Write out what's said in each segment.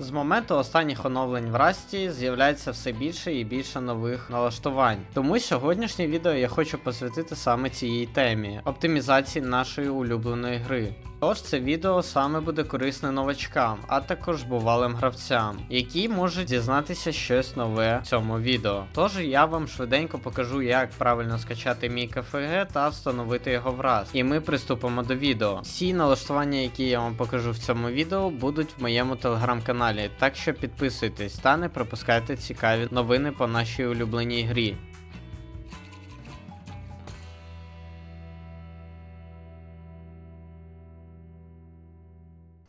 З моменту останніх оновлень в Расті з'являється все більше і більше нових налаштувань. Тому сьогоднішнє відео я хочу посвятити саме цій темі оптимізації нашої улюбленої гри. Тож це відео саме буде корисне новачкам, а також бувалим гравцям, які можуть дізнатися щось нове в цьому відео. Тож я вам швиденько покажу, як правильно скачати мій КФГ та встановити його в раз. І ми приступимо до відео. Всі налаштування, які я вам покажу в цьому відео, будуть в моєму телеграм-каналі, так що підписуйтесь та не пропускайте цікаві новини по нашій улюбленій грі.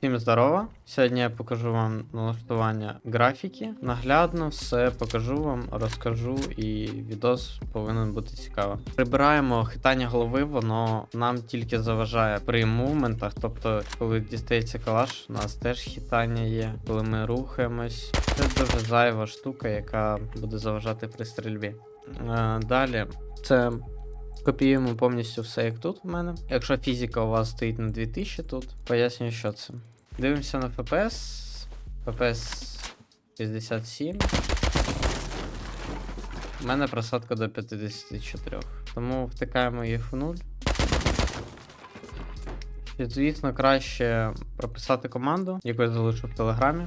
Всім здорово! Сьогодні я покажу вам налаштування графіки. Наглядно все покажу вам, розкажу, і відос повинен бути цікавим. Прибираємо хитання голови, воно нам тільки заважає при мувментах, тобто, коли дістається калаш, у нас теж хитання є, коли ми рухаємось. Це дуже зайва штука, яка буде заважати при стрільбі. Е, далі, це Копіюємо повністю все як тут в мене. Якщо фізика у вас стоїть на 2000 тут, пояснюю, що це. Дивимося на FPS. FPS 67. У мене просадка до 54. Тому втикаємо їх в нуль. І, звісно, краще прописати команду, яку я залишу в телеграмі.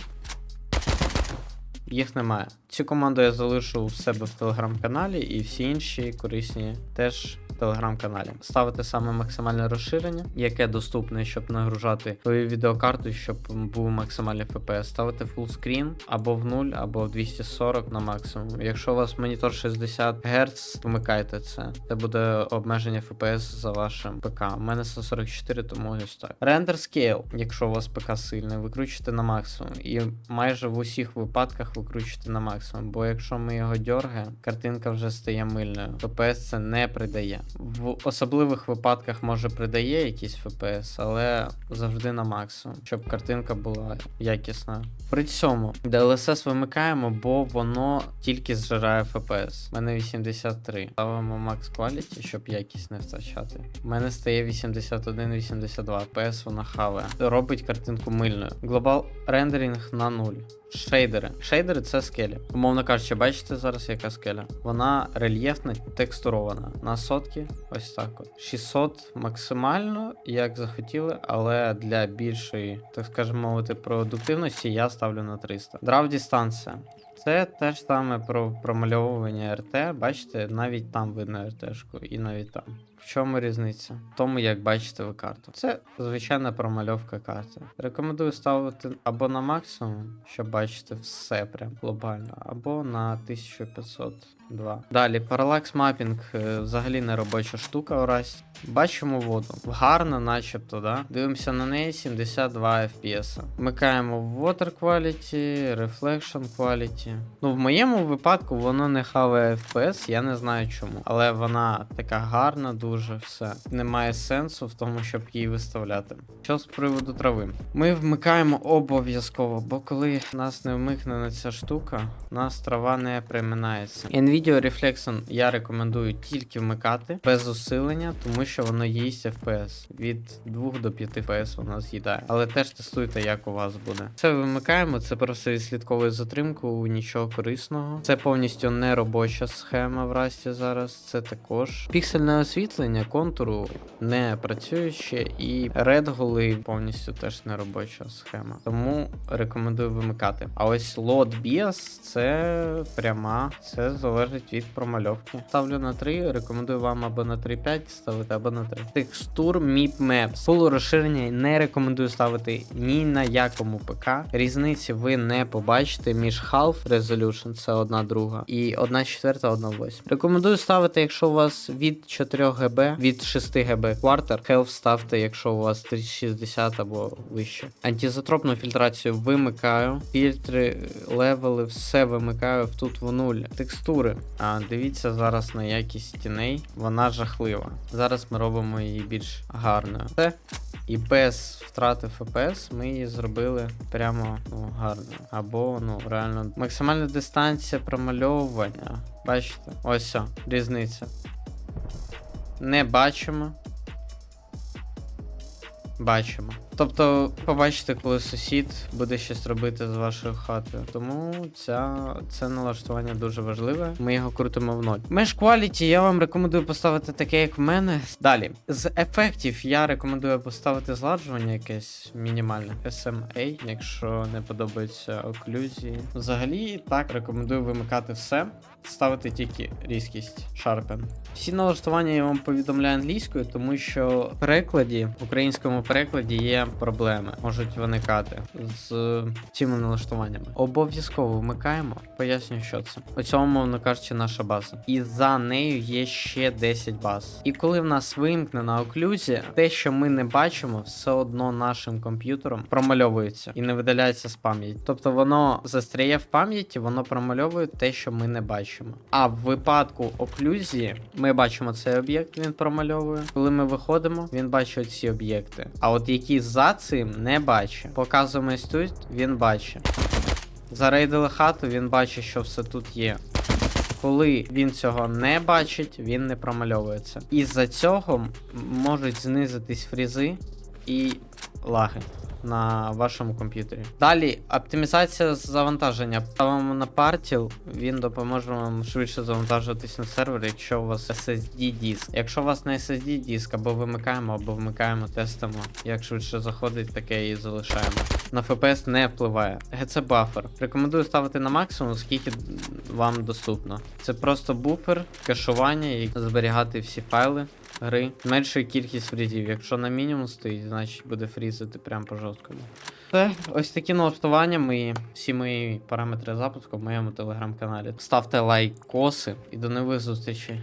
Їх немає. Цю команду я залишу у себе в телеграм-каналі, і всі інші корисні теж телеграм-каналі. Ставити саме максимальне розширення, яке доступне, щоб нагружати твою відеокарту, щоб був максимальний FPS. Ставити fullscreen або в 0, або в 240 на максимум. Якщо у вас монітор 60 Гц, вмикайте це. Це буде обмеження FPS за вашим ПК. У мене 144, тому ось так. Render Scale, якщо у вас ПК сильний, викручуйте на максимум. І майже в усіх випадках викручуйте на максимум. Бо якщо ми його дергаємо, картинка вже стає мильною. FPS це не придає. В особливих випадках може придає якийсь FPS, але завжди на максимум, щоб картинка була якісна. При цьому DLSS вимикаємо, бо воно тільки зжирає FPS. У мене 83. Ставимо Max Quality, щоб якість не втрачати. У мене стає 81-82 FPS, вона хаває. Робить картинку мильною. Global Rendering на 0. Шейдери. Шейдери це скелі. Умовно кажучи, бачите зараз яка скеля? Вона рельєфна, текстурована. На сотки, ось так от. 600 максимально, як захотіли, але для більшої, так скажемо мовити, продуктивності я ставлю на 300. Драв дистанція. Це теж саме про промальовування РТ. Бачите, навіть там видно РТшку, і навіть там. В чому різниця? В тому, як бачите ви карту. Це звичайна промальовка карти. Рекомендую ставити або на максимум, щоб бачити все прям глобально, або на 1502. Далі, паралакс мапінг е, взагалі не робоча штука у Расті. Бачимо воду. Гарно, начебто, да? Дивимося на неї 72 FPS. Вмикаємо в Water Quality, Reflection Quality. Ну, в моєму випадку воно не хаває FPS, я не знаю чому. Але вона така гарна, дуже все. Немає сенсу в тому, щоб її виставляти. Що з приводу трави? Ми вмикаємо обов'язково, бо коли нас не вмикнена ця штука, у нас трава не приминається. Reflection я рекомендую тільки вмикати без усилення, тому що воно їсть FPS. Від 2 до 5 FPS воно з'їдає. Але теж тестуйте, як у вас буде. Це вимикаємо, це просто відслідковує затримку, нічого корисного. Це повністю не робоча схема в расті зараз. Це також піксельне освітлення контуру не працююче, і редголи повністю теж не робоча схема. Тому рекомендую вимикати. А ось лот BIOS це пряма, це залежить від промальовки. Ставлю на 3, рекомендую вам або на 3.5 ставити, або на 3. Текстур MIP Maps. Фул розширення не рекомендую ставити ні на якому ПК. Різниці ви не побачите між Half Resolution, це одна друга, і 1 четверта, 1 восьма. Рекомендую ставити, якщо у вас від 4 ГБ, від 6 ГБ Quarter. Health ставте, якщо у вас 360 або вище. Антизатропну фільтрацію вимикаю. Фільтри, левели, все вимикаю тут в нуль. Текстури. А дивіться зараз на якість тіней. Вона жахлива. Зараз ми робимо її більш гарною. Все. І без втрати FPS ми її зробили прямо ну, гарно. Або ну реально максимальна дистанція промальовування. Бачите? Ось все, різниця. Не бачимо. Бачимо. Тобто, побачите, коли сусід буде щось робити з вашою хатою. Тому ця, це налаштування дуже важливе. Ми його крутимо в ноль. Mesh Quality я вам рекомендую поставити таке, як в мене. Далі. З ефектів я рекомендую поставити зладжування якесь мінімальне. SMA, якщо не подобаються оклюзії. Взагалі, так, рекомендую вимикати все. Ставити тільки різкість Sharpen. Всі налаштування я вам повідомляю англійською, тому що в перекладі, в українському перекладі є проблеми, можуть виникати з цими налаштуваннями. Обов'язково вмикаємо, поясню, що це. У цьому, мовно кажучи, наша база. І за нею є ще 10 баз. І коли в нас вимкнена оклюзія, те, що ми не бачимо, все одно нашим комп'ютером промальовується і не видаляється з пам'яті. Тобто воно застряє в пам'яті, воно промальовує те, що ми не бачимо. А в випадку оклюзії ми бачимо цей об'єкт, він промальовує. Коли ми виходимо, він бачить ці об'єкти. А от які за цим не бачить. Показуємось тут, він бачить. Зарейдили хату, він бачить, що все тут є. Коли він цього не бачить, він не промальовується. Із-за цього можуть знизитись фрізи і лаги на вашому комп'ютері. Далі оптимізація завантаження. Ставимо на партіл, він допоможе вам швидше завантажуватись на сервер, якщо у вас SSD диск. Якщо у вас на SSD диск, або вимикаємо, або вмикаємо, тестимо. Як швидше заходить, таке і залишаємо. На FPS не впливає. GC буфер. Рекомендую ставити на максимум, скільки вам доступно. Це просто буфер, кешування і зберігати всі файли гри. Менша кількість фрізів. Якщо на мінімум стоїть, значить буде фрізити прям по жорсткому. Це ось такі налаштування мої, всі мої параметри запуску в моєму телеграм-каналі. Ставте лайк, коси і до нових зустрічей.